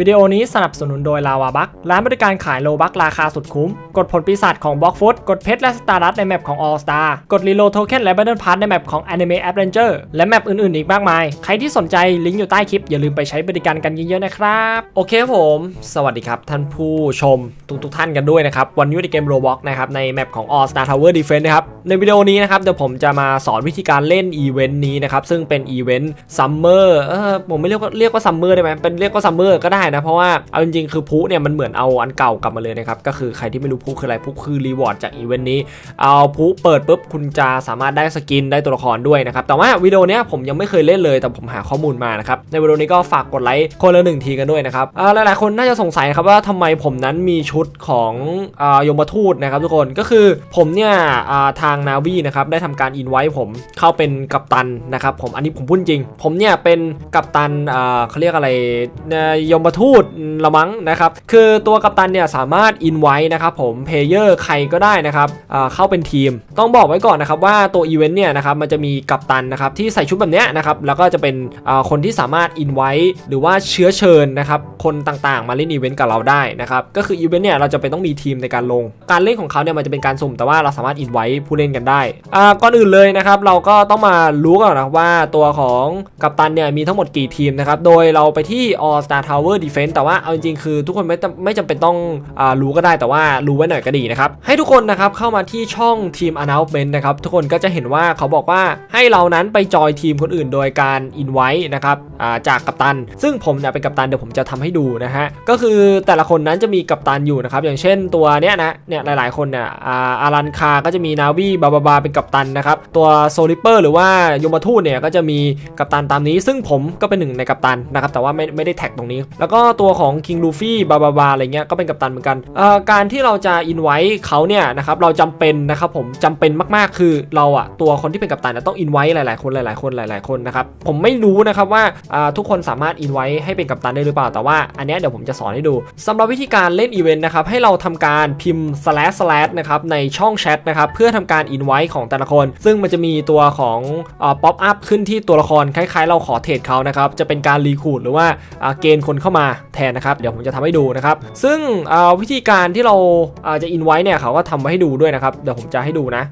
วิดีโอนี้สนับสนุนโดยลาวาบักร้านบริการขายโลบักราคาสุดคุ้ม กดผลปีศาจของบล็อกฟุตกดเพชรและสตาร์ดัตในแมปของ All Star กดรีโลโทเค็นและบัตเดิลพาร์ในแมปของ Anime Adventure และแมปอื่นๆ อีกมากมาย ใครที่สนใจลิงก์อยู่ใต้คลิป อย่าลืมไปใช้บริการกันเยอะๆนะครับ โอเคครับผม สวัสดีครับ ท่านผู้ชมทุกๆท่านกันด้วยนะครับ วันนี้อยู่ในเกม Roblox นะครับในแมปของ All Star Tower Defense นะครับในวิดีโอนี้นะครับเดี๋ยวผมจะมาสอนวิธีการเล่นอีเวนต์นี้นะครับซึ่งเป็นอีเวนต์ซัมเมอร์เออผมไม่เรียกว่าเรียกว่าซัมเมอร์ได้ไหมเป็นเรียกว่าซัมเมอร์ก็ได้นะ เพราะว่าเอาจริงๆคือพุเนี่ยมันเหมือนเอาอันเก่ากลับมาเลยนะครับ ก็คือใครที่ไม่รู้พุคืออะไรพุคือรีวอร์ดจากอีเวนต์นี้ เอาพุเปิดปุ๊บคุณจะสามารถได้สกินได้ตัวละครด้วยนะครับ แต่ว่าวิดีโอเนี้ยผมยังไม่เคยเล่นเลยแต่ผมหาข้อมูลมานะครับ ในวิดีโอนี้ก็ฝากกดไลค์คนละหนึ่งทีกันด้วยนะครับอ่าหลายๆคนน่าจะสงสัยครับว่าทำไมผมนั้นมีชุดของอ่ายมทูตนะครับทุกคนก็คือผมเนี่ยอ่าทางนาวีนะครับได้ทำการอินไว้ผมเข้าเป็นกัปตันนะครับผมอันนี้ผมพูดจริง ผมเนี่ยเป็นกัปตันอ่าเขาเรียกอะไรยมทูตละมั้งนะครับ คือตัวกัปตันเนี่ยสามารถอินไว้นะครับผมเพลเยอร์ใครก็ได้นะครับเข้าเป็นทีม ต้องบอกไว้ก่อนนะครับว่าตัวอีเวนต์เนี่ยนะครับมันจะมีกัปตันนะครับที่ใส่ชุดแบบเนี้ยนะครับแล้วก็จะเป็นคนที่สามารถอินไว้หรือว่าเชื้อเชิญนะครับคนต่างๆ มาเล่นอีเวนต์กับเราได้นะครับก็คืออีเวนต์เนี่ยเราจะเป็นต้องมีทีมในการลง การเล่นของเขาเนี่ยมันจะเป็นการสุ่มแต่ว่าเราสามารถอินไว้ผู้เล่นกันได้ก่อนอื่นเลยนะครับเราก็ต้องมารู้ก่อนนะว่าตัวของกัปตันเนี่ยมีทั้งหมดกี่ทีมนะครับโดยเราไปที่ All Star Tower Defense แต่ว่าเอาจริงๆคือทุกคนไม่จำไม่จำเป็นต้องอรู้ก็ได้แต่ว่ารู้ไว้หน่อยก็ดีนะครับ ให้ทุกคนนะครับเข้ามาที่ช่องทีม announcement นะครับ ทุกคนก็จะเห็นว่าเขาบอกว่าให้เรานั้นไปจอยทีมคนอื่นโดยการอินไว้นะครับจากกัปตัน ซึ่งผมเนี่ยเป็นกัปตันเดี๋ยวผมจะทำให้ดูนะฮะก็คือแต่ละคนนั้นจะมีกัปตันอยู่นะครับอย่างเช่นตัวเนี้ยนะเนี่ยหลายๆคนเนี่ยอาอารันคาก็จะมีนาวีบาบาบาเป็นกัปตันนะครับตัวโซลิเปอร์หรือว่ายมทูตเนี่ยก็จะมีกัปตันตามนี้ ซึ่งผมก็เป็นหนึ่งในกัปตันนะครับแต่ว่าไม่ไม่ได้แท็กตรงนี้แล้วก็็ตัวของคิงลูฟี่บาบาบาอะไรเงี้ยก็เป็นกัปตันเหมือนกันการที่เราจะอินไว้เขาเนี่ยนะครับเราจำเป็นนะครับผมจำเป็นมากๆคือเราอะตัวคนที่เป็นกัปตันอะต้องอินไว้หลายๆคนหลายๆคนหลาย ๆคนนะครับผมไม่รู้นะครับว่าทุกคนสามารถอินไว้ให้เป็นกัปตันได้หรือเปล่าแต่ว่าอันนี้เดี๋ยวผมจะสอนให้ดูสำหรับวิธีการเล่นอีเวนต์นะครับให้เราทำการพิมพ์ slash slash นะครับในช่องแชทนะครับเพื่อทำการอินไว้ของแต่ละคน ซึ่งมันจะมีตัวของป๊อปอัพขึ้นที่ตัวละครคล้ายๆ เราขอเทรดเขานะครับจะเป็นการรีคูดหรือว่าเกณฑ์คนเข้ามาแทนนะครับ เดี๋ยวผมจะทำให้ดูนะครับ ซึ่งวิธีการที่เราอาจะอินไว้เนี่ยเขาก็ทำไว้ให้ดูด้วยนะครับ เดี๋ยวผมจะให้ดูนะ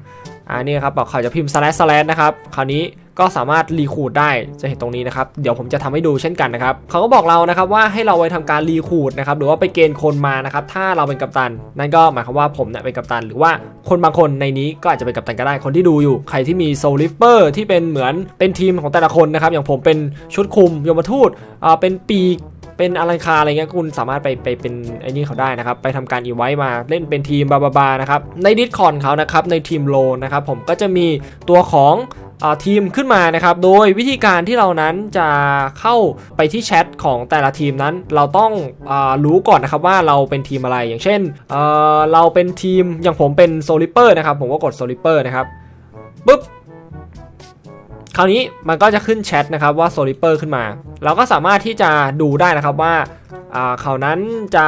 อ่านี่ครับบอกเขาจะพิมพ์ slash slash นะครับ คราวนี้ก็สามารถรีคูดได้ จะเห็นตรงนี้นะครับ เดี๋ยวผมจะทำให้ดูเช่นกันนะครับ เขาก็บอกเรานะครับว่าให้เราไปทำการรีคูดนะครับ หรือว่าไปเกณฑ์คนมานะครับ ถ้าเราเป็นกัปตัน นั่นก็หมายความว่าผมเนี่ยเป็นกัปตัน หรือว่าคนบางคนในนี้ก็อาจจะเป็นกัปตันก็ได้ คนที่ดูอยู่ ใครที่มีโซลิฟเปอร์ที่เป็นเหมือนเป็นทีมของแต่ละคนนะครับ อย่างผมเป็นชุดคุมยมทูตอ่าเป็นปีก เป็นอะไรคาอะไรเงี้ยคุณสามารถไปไปเป็นไอ้นี่เขาได้นะครับ ไปทำการอีไว้มาเล่นเป็นทีมบาบาบานะครับในดิสคอนเขานะครับในทีมโลนะครับผมก็จะมีตัวของอทีมขึ้นมานะครับ โดยวิธีการที่เรานั้นจะเข้าไปที่แชทของแต่ละทีมนั้น เราต้องอรู้ก่อนนะครับว่าเราเป็นทีมอะไร อย่างเช่นเเราเป็นทีมอย่างผมเป็นโซลิเปอร์นะครับ ผมก็กดโซลิเปอร์นะครับปุ๊บ คราวนี้มันก็จะขึ้นแชทนะครับว่าโซลิเปอร์ขึ้นมา เราก็สามารถที่จะดูได้นะครับว่าเขานั้นจะ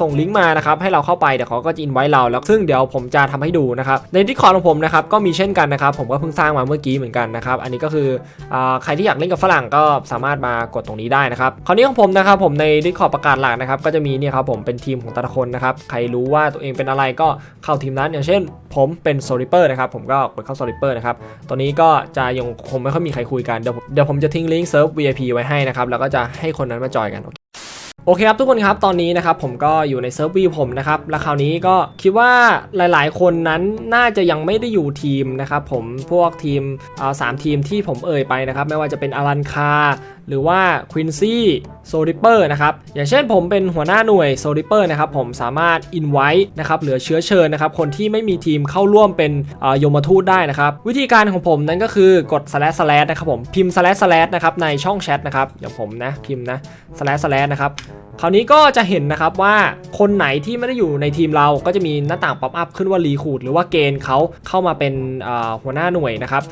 ส่งลิงก์มานะครับให้เราเข้าไปเดี๋ยวเขาก็จะอินไว้เราแล้วซึ่งเดี๋ยวผมจะทำให้ดูนะครับในดิสคอร์ของผมนะครับก็มีเช่นกันนะครับ ผมก็เพิ่งสร้างมาเมื่อกี้เหมือนกันนะครับอันนี้ก็คืออใครที่อยากเล่นกับฝรั่งก็สามารถมากดตรงนี้ได้นะครับคราวนี้ของผมนะครับผมในดิสคอร์ประกาศหลักนะครับก็จะมีเนี่ยครับผมเป็นทีมของแต่ละคนนะครับใครรู้ว่าตัวเองเป็นอะไรก็เข้าทีมนั้นอย่างเช่น ผมเป็นโซลิเปอร์นะครับผมก็กดเข้าโซลิเปอร์นะครับตัวนี้ก็จะยังคงไม่ค่อยมีใครคุยกันเดี๋ยวเดี๋ยวผมจะทิ้งลิงก์เซิร์ฟ VIP ไว้ให้นะครับแล้วก็จะให้คนนั้นมาจอยกันโอเคครับทุกคนครับตอนนี้นะครับผมก็อยู่ในเซิร์ฟวีผมนะครับและคราวนี้ก็คิดว่าหลายๆ คนนั้นน่าจะยังไม่ได้อยู่ทีมนะครับผมพวกทีมอ่าสามทีมที่ผมเอ่ยไปนะครับไม่ว่าจะเป็นอารันคา หรือว่าควินซี่โซลิเปอร์นะครับอย่างเช่นผมเป็นหัวหน้าหน่วยโซลิเปอร์นะครับผมสามารถอินไว้นะครับเหลือเชื้อเชิญนะครับคนที่ไม่มีทีมเข้าร่วมเป็นยมทูตได้นะครับวิธีการของผมนั้นก็คือกด slash slash นะครับผมพิมพ์ slash slash นะครับในช่องแชทนะครับอย่างผมนะพิมพ์นะ slash slash นะครับ คราวนี้ก็จะเห็นนะครับว่าคนไหนที่ไม่ได้อยู่ในทีมเราก็จะมีหน้าต่างป๊อปอัพขึ้นว่ารีคูดหรือว่าเกณฑ์เขาเข้ามาเป็นหัวหน้าหน่วยนะครับ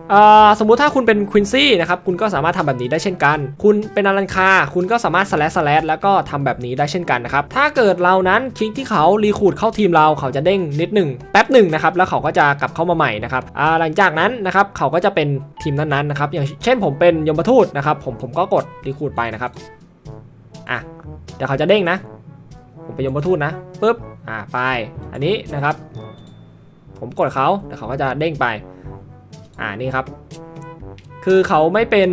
สมมุติถ้าคุณเป็นควินซี่นะครับคุณก็สามารถทำแบบนี้ได้เช่นกัน คุณเป็นอารันคา คุณก็สามารถสแลสแลแล้วก็ทำแบบนี้ได้เช่นกันนะครับถ้าเกิดเรานั้นคลิกที่เขารีคูดเข้าทีมเราเขาจะเด้งนิดหนึ่งแป๊บหนึ่งนะครับแล้วเขาก็จะกลับเข้ามาใหม่นะครับหลังจากนั้นนะครับเขาก็จะเป็นทีมนั้นๆนะครับอย่างเช่นผมเป็นยมทูตนะครับผมผมก็กดรีคูดไปนะครับอะ เดี๋ยวเขาจะเด้งนะ ผมไปยมทูตนะปุ๊บอ่าไปอันนี้นะครับ ผมกดเขาเดี๋ยวเขาก็จะเด้งไป อ่านี่ครับ คือเขาไม่เป็น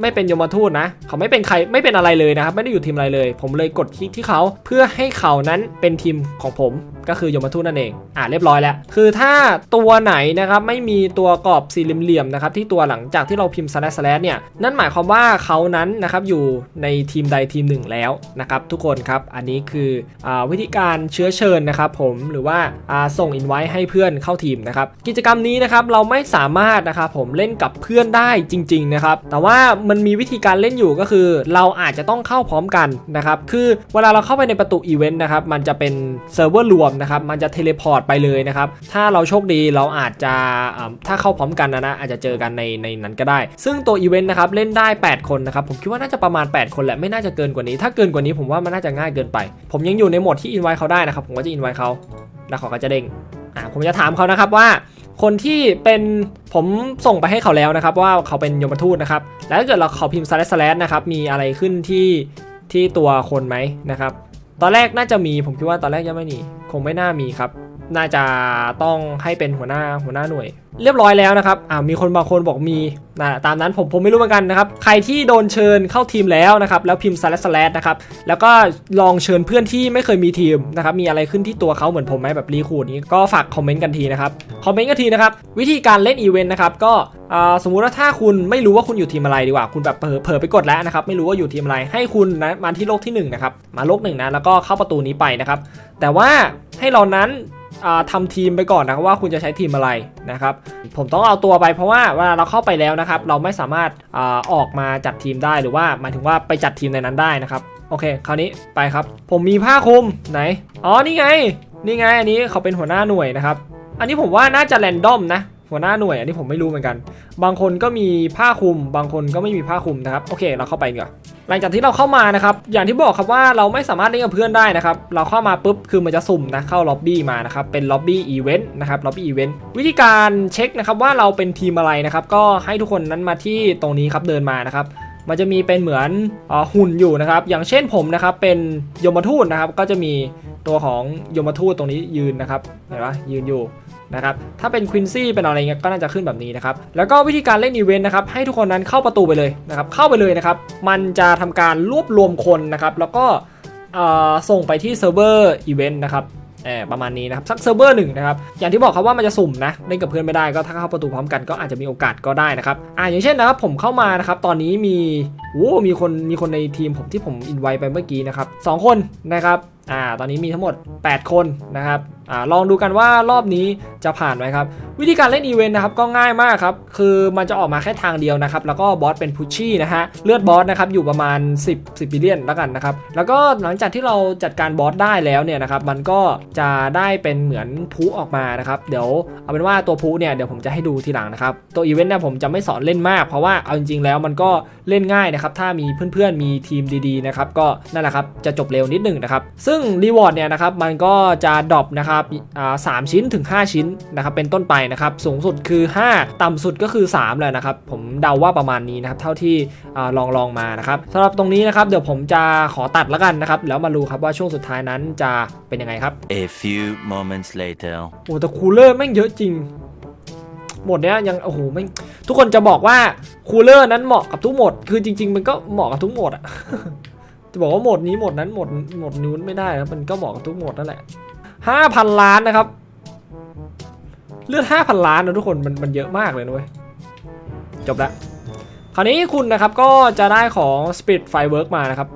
ไม่เป็นยมทูตนะ เขาไม่เป็นใครไม่เป็นอะไรเลยนะครับ ไม่ได้อยู่ทีมอะไรเลย ผมเลยกดคลิกที่เขาเพื่อให้เขานั้นเป็นทีมของผมก็คือยมทูตนั่นเอง อ่าเรียบร้อยแล้ว คือถ้าตัวไหนนะครับไม่มีตัวกรอบสี่เหลี่ยมนะครับที่ตัวหลังจากที่เราพิมพ์ slash slash เนี่ยนั่นหมายความว่าเขานั้นนะครับอยู่ในทีมใดทีมหนึ่งแล้วนะครับทุกคนครับอันนี้คืออาวิธีการเชื้อเชิญนะครับผมหรือว่าอ่าส่งอินไว้ให้เพื่อนเข้าทีมนะครับกิจกรรมนี้นะครับเราไม่สามารถนะครับผมเล่นกับเพื่อนได้จริงๆนะครับแต่ว่ามันมีวิธีการเล่นอยู่ก็คือ เราอาจจะต้องเข้าพร้อมกันนะครับคือเวลาเราเข้าไปในประตูอีเวนต์นะครับมันจะเป็นเซิร์ฟเวอร์รวมนะครับมันจะเทเลพอร์ตไปเลยนะครับถ้าเราโชคดีเราอาจจะถ้าเข้าพร้อมกันนะนะอาจจะเจอกันในในนั้นก็ได้ ซึ่งตัวอีเวนต์นะครับเล่นได้ 8 คนนะครับผมคิดว่าน่าจะประมาณ 8 คนแหละไม่น่าจะเกินกว่านี้ ถ้าเกินกว่านี้ผมว่ามันน่าจะง่ายเกินไป ผมยังอยู่ในโหมดที่อินไว้เขาได้นะครับผมก็จะอินไว้เขาแล้วเขาก็จะเด้งอ่าผมจะถามเขานะครับว่าคนที่เป็นผมส่งไปให้เขาแล้วนะครับ ว่าเขาเป็นยมทูตนะครับ แล้วถ้าเกิดเราเขาพิมพ์ slash slash นะครับมีอะไรขึ้นที่ที่ตัวคนไหมนะครับ ตอนแรกน่าจะมีผมคิดว่าตอนแรกยังไม่มีคงไม่น่ามีครับ น่าจะต้องให้เป็นหัวหน้าหัวหน้าหน่วย เรียบร้อยแล้วนะครับอ่ามีคนบางคนบอกมีนะตามนั้นผมผมไม่รู้เหมือนกันนะครับ ใครที่โดนเชิญเข้าทีมแล้วนะครับ แล้วพิมพ์ slash นะครับ แล้วก็ลองเชิญเพื่อนที่ไม่เคยมีทีมนะครับ มีอะไรขึ้นที่ตัวเขาเหมือนผมไหมแบบรีคูดนี้ก็ฝากคอมเมนต์กันทีนะครับ คอมเมนต์กันทีนะครับ วิธีการเล่นอีเวนต์นะครับ ก็อ่าสมมุติว่าถ้าคุณไม่รู้ว่าคุณอยู่ทีมอะไรดีกว่า คุณแบบเผลอไปกดแล้วนะครับ ไม่รู้ว่าอยู่ทีมอะไร ให้คุณนะมาที่โลกที่หนึ่งนะครับ มาโลกหนึ่งนะ แล้วก็เข้าประตูนี้ไปนะครับ แต่ว่าให้เรานั้น ทำทำทีมไปก่อนนะครับว่าคุณจะใช้ทีมอะไรนะครับผมต้องเอาตัวไปเพราะว่าเวลาเราเข้าไปแล้วนะครับเราไม่สามารถอออกมาจัดทีมได้หรือว่าหมายถึงว่าไปจัดทีมในนั้นได้นะครับโอเค คราวนี้ไปครับ ผมมีผ้าคลุมไหน อ๋อ นี่ไง นี่ไง อันนี้เขาเป็นหัวหน้าหน่วยนะครับ อันนี้ผมว่าน่าจะแรนดอมนะ หัวหน้าหน่วยอันนี้ผมไม่รู้เหมือนกัน บางคนก็มีผ้าคลุม บางคนก็ไม่มีผ้าคลุมนะครับโอเค เราเข้าไปก่อนหลังจากที่เราเข้ามานะครับอย่างที่บอกครับว่าเราไม่สามารถเล่นกับเพื่อนได้นะครับเราเข้ามาปุ๊บคือมันจะสุ่มนะเข้าล็อบบี้มานะครับเป็นล็อบบี้อีเวนต์นะครับล็อบบี้อีเวนต์วิธีการเช็คนะครับว่าเราเป็นทีมอะไรนะครับก็ให้ทุกคนนั้นมาที่ตรงนี้ครับเดินมานะครับมันจะมีเป็นเหมือนอหุ่นอยู่นะครับ อย่างเช่นผมนะครับเป็นยมทูตนะครับ ก็จะมีตัวของยมทูตตรงนี้ยืนนะครับเห็นปะยืนอยู่ นะครับถ้าเป็นควินซี่เป็นอะไรเงี้ยก็น่าจะขึ้นแบบนี้นะครับแล้วก็วิธีการเล่นอีเวนต์นะครับให้ทุกคนนั้นเข้าประตูไปเลยนะครับเข้าไปเลยนะครับมันจะทำการรวบรวมคนนะครับแล้วก็ส่งไปที่เซิร์ฟเวอร์อีเวนต์นะครับประมาณนี้นะครับสักเซิร์ฟเวอร์หนึ่งนะครับอย่างที่บอกครับว่ามันจะสุ่มนะเล่นกับเพื่อนไม่ได้ก็ถ้าเข้าประตูพร้อมกันก็อาจจะมีโอกาสก็ได้นะครับอ่าอย่างเช่นนะครับผมเข้ามานะครับตอนนี้มีโอ้มีคนมีคนในทีมผมที่ผมอินไว้ไปเมื่อกี้นะครับสองคนนะครับอ่าตอนนี้มีทั้งหมด 8 คนนะครับอ่าลองดูกันว่ารอบนี้จะผ่านไหมครับ วิธีการเล่นอีเวนต์นะครับก็ง่ายมากครับ คือมันจะออกมาแค่ทางเดียวนะครับ แล้วก็บอสเป็นพุชชี่นะฮะเลือดบอสนะครับอยู่ประมาณ 10 10บิลเลียนแล้วกันนะครับ แล้วก็หลังจากที่เราจัดการบอสได้แล้วเนี่ยนะครับมันก็จะได้เป็นเหมือนพุออกมานะครับ เดี๋ยวเอาเป็นว่าตัวพุเนี่ยเดี๋ยวผมจะให้ดูทีหลังนะครับ ตัวอีเวนต์เนี่ยผมจะไม่สอนเล่นมาก เพราะว่าเอาจริงๆแล้วมันก็เล่นง่ายนะครับถ้ามีเพื่อนๆมีทีมดีๆนะครับก็นั่นแหละครับจะจบเร็วนิดหนึ่งนะครับซึ่งรีวอร์ดเนี่ยนะครับมันก็จะดรอปนะครับาสามชิ้นถึง 5 ชิ้นนะครับเป็นต้นไปนะครับสูงสุดคือ 5 ต่ำสุดก็คือ3เลยนะครับผมเดาว่าประมาณนี้นะครับเท่าที่อาลองลองมานะครับสำหรับตรงนี้นะครับเดี๋ยวผมจะขอตัดแล้วกันนะครับแล้วมาดูครับว่าช่วงสุดท้ายนั้นจะเป็นยังไงครับ A few moments later. โอ้แต่คูลเลอร์แม่งเยอะจริงหมดเนี้ยยังโอ้โหไม่งทุกคนจะบอกว่าคูลเลอร์นั้นเหมาะกับทุกโหมด คือจริง ๆ มันก็เหมาะกับทุกโหมดอะจะบอกว่าโหมดนี้โหมดนั้นโหมดโหมดนู้นไม่ได้ครับมันก็เหมาะกับทุกโหมดนั่นแหละ ห้าพันล้านนะครับ เลือดห้าพันล้านนะทุกคนมันมันเยอะมากเลยนะเว้ย จบละคราวนี้คุณนะครับก็จะได้ของ Spirit Firework มานะครับ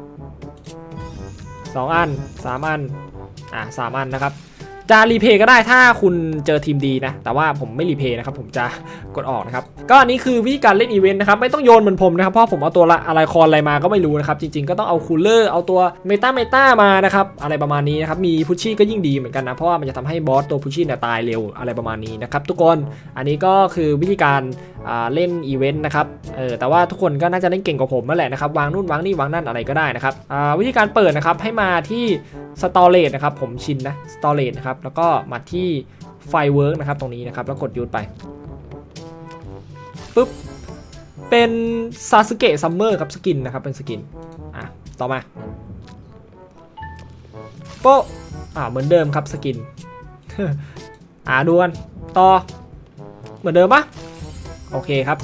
สองอันสามอัน อะสามอันนะครับ จะรีเพย์ก็ได้ถ้าคุณเจอทีมดีนะ แต่ว่าผมไม่รีเพย์นะครับ ผมจะกดออกนะครับ ก็อันนี้คือวิธีการเล่นอีเวนต์นะครับ ไม่ต้องโยนเหมือนผมนะครับ เพราะผมเอาตัวละอะไรคอนอะไรมาก็ไม่รู้นะครับ จริงๆ ก็ต้องเอาคูลเลอร์เอาตัวเมตาเมตามานะครับ อะไรประมาณนี้นะครับ มีพุชชี่ก็ยิ่งดีเหมือนกันนะ เพราะว่ามันจะทำให้บอสตัวพุชชี่เนี่ยตายเร็วอะไรประมาณนี้นะครับทุกคน อันนี้ก็คือวิธีการเล่นอีเวนต์นะครับเออแต่ว่าทุกคนก็น่าจะเล่นเก่งกว่าผมนั่นแหละนะครับวางนู่นวางนี่วางนั่นอะไรก็ได้นะครับวิธีการเปิดนะครับให้มาที่สตอเรจนะครับผมชินนะสตอเรจนะครับแล้วก็มาที่ไฟเวิร์กนะครับตรงนี้นะครับ แล้วกดยูดไปปุ๊บ เป็นซาสึเกะซัมเมอร์ครับสกินนะครับ เป็นสกิน อะ ต่อมาโป๊ะอ่าเหมือนเดิมครับสกิน อ่าดูกัน ต่อ เหมือนเดิมปะ โอเคครับ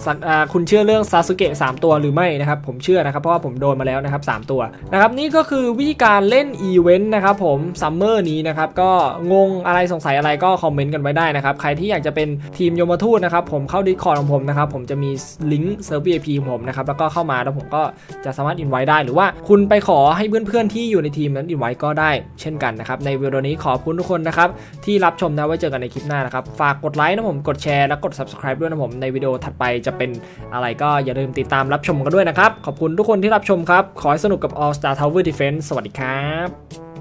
คุณเชื่อเรื่องซาสึเกะ3ตัวหรือไม่นะครับ ผมเชื่อนะครับ เพราะว่าผมโดนมาแล้วนะครับ 3 ตัวนะครับนี่ก็คือวิธีการเล่นอีเวนต์นะครับผมซัมเมอร์นี้นะครับ ก็งงอะไรสงสัยอะไรก็คอมเมนต์กันไว้ได้นะครับ ใครที่อยากจะเป็นทีมโยมทูตนะครับ ผมเข้าดิสคอร์ของผมนะครับ ผมจะมีลิงก์เซิร์ฟ VIP ของผมนะครับ แล้วก็เข้ามาแล้วผมก็จะสามารถอินไว้ได้ หรือว่าคุณไปขอให้เพื่อนๆที่อยู่ในทีมนั้นอินไว้ก็ได้ เช่นกันนะครับในวิดีโอนี้ขอบคุณทุกคนนะครับที่รับชมนะไว้เจอกันในคลิปหน้านะครับฝากกดไลค์นะผมกดแชร์และกด subscribe ด้วยนะผมในวิดีโถัดไปจะเป็นอะไรก็อย่าลืมติดตามรับชมกันด้วยนะครับ ขอบคุณทุกคนที่รับชมครับ ขอให้สนุกกับ All Star Tower Defense สวัสดีครับ